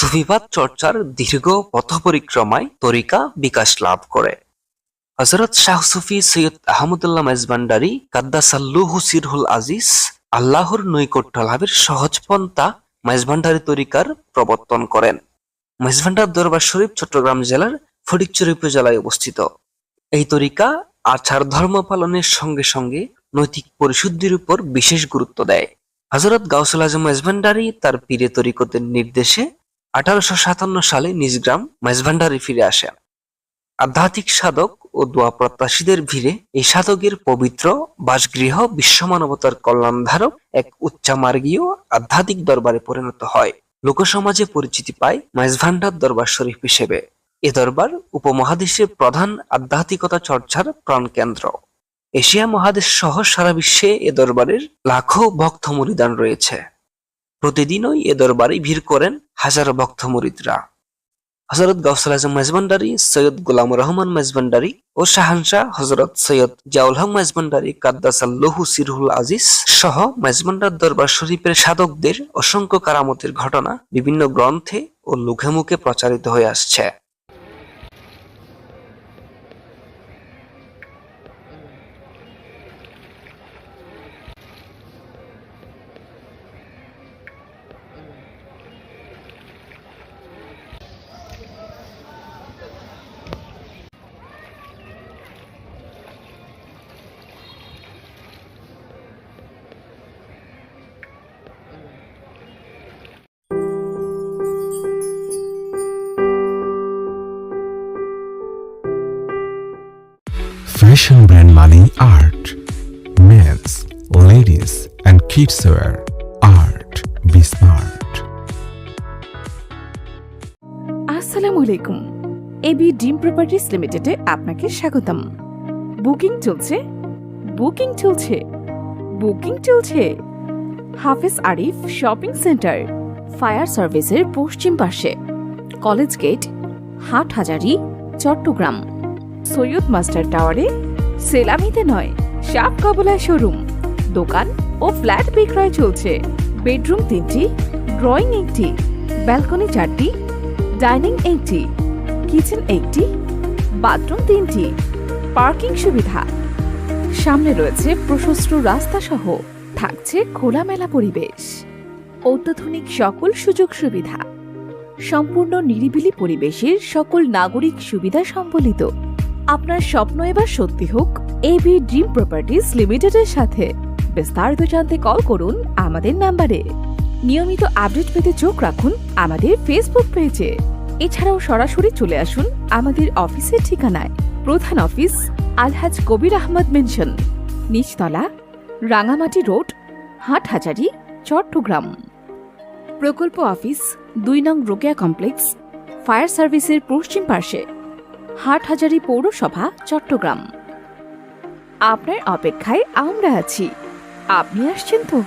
সুফিবাদ চর্চার দীর্ঘ পথপরিক্রমায় তরিকা বিকাশ লাভ করে। হজরত শাহ সুফি সৈয়দ আহমদুল্লাহ মেজবান্ডারি কাদ্দাসাল্লুহু সিরহুল আজিজ আল্লাহর নৈকট্য লাভের সহজ পন্থা মেজভান্ডারি তরিকার প্রবর্তন করেন। মেজভান্ডার দরবার শরীফ চট্টগ্রাম জেলার ফটিকচুরি উপজেলায় অবস্থিত। এই তরিকা আচার ধর্ম পালনের সঙ্গে সঙ্গে নৈতিক পরিশুদ্ধির উপর বিশেষ গুরুত্ব দেয়। হজরত গাউসুল আজম মেজভান্ডারি তার পীরে তরিকতের নির্দেশে আঠারোশো সাতান্ন সালে নিজ গ্রাম মেজভান্ডারি ফিরে আসেন আধ্যাত্মিক সাধক ও দোয়া প্রত্যাশীদের ভিড়ে এই সাধকের পবিত্র বাসগৃহ বিশ্বমানবতার কল্যাণধারক এক উচ্চামার্গীয় আধ্যাত্মিক দরবারে পরিণত হয়। লোকসমাজে পরিচিতি পায় মাইজভান্ডার দরবার শরীফ হিসেবে। এ দরবার উপমহাদেশের প্রধান আধ্যাত্মিকতা চর্চার প্রাণকেন্দ্র। এশিয়া মহাদেশ সহ সারা বিশ্বে এ দরবারের লাখো ভক্ত মরিদান রয়েছে। প্রতিদিনই এ দরবারে ভিড় করেন হাজারো ভক্ত মুরিদরা। হজরত গৌসল আজম মেজবান্ডারি, সৈয়দ গোলাম রহমান মেজবান্ডারি ও শাহানশাহ হজরত সৈয়দ জাউল হক মেজবান্ডারি কাদ্দাসাল্লহু সিরহুল আজিজ সহ মেজবান্ডার দরবার শরীফের সাধকদের অসংখ্য কারামতের ঘটনা বিভিন্ন গ্রন্থে ও মুখে প্রচারিত হয়ে আসছে। Fashion brand money art Men's, ladies, and kids wear. Art. Be smart. আসসালামু আলাইকুম। এবি ডিম প্রপার্টিস লিমিটেডে আপনাকে স্বাগতম। বুকিং চলছে? বুকিং চলছে। বুকিং চলছে। হাফেজ আরিফ শপিং সেন্টার ফায়ার সার্ভিসের পশ্চিম পাশে। College gate Hathazari Chittagong. Syed master টাওয়ারে সেলামিতে নয় সাপ কাবলায় শোরুম। দোকান ও ফ্ল্যাট বিক্রয় চলছে। বেডরুম তিনটি, ড্রয়িং একটি, ব্যালকনি চারটি, ডাইনিং একটি, কিচেন একটি, বাথরুম তিনটি, পার্কিং সুবিধা। সামনে রয়েছে প্রশস্ত রাস্তা সহ থাকছে খোলামেলা পরিবেশ। অত্যাধুনিক সকল সুযোগ সুবিধা। সম্পূর্ণ নিরিবিলি পরিবেশের সকল নাগরিক সুবিধা সম্বলিত। আপনার স্বপ্ন এবার সত্যি হোক এবি ড্রিম প্রপার্টিজ লিমিটেডের সাথে। বিস্তারিত জানতে কল করুন আমাদের নাম্বারে নিয়মিত আপডেট পেতে চোখ রাখুন আমাদের ফেসবুক পেজে এছাড়াও সরাসরি চলে আসুন আমাদের অফিসের ঠিকানায়। প্রধান অফিস আলহাজ কবির আহমদ মেনশন নিচতলা, রাঙামাটি রোড হাটহাজারি, চট্টগ্রাম। প্রকল্প অফিস দুই নং রোকেয়া কমপ্লেক্স ফায়ার সার্ভিসের পশ্চিম পার্শ্বে। হাটহাজারি পৌরসভা চট্টগ্রাম। আপনার অপেক্ষায় আমরা আছি। আপনি আসছেন তো?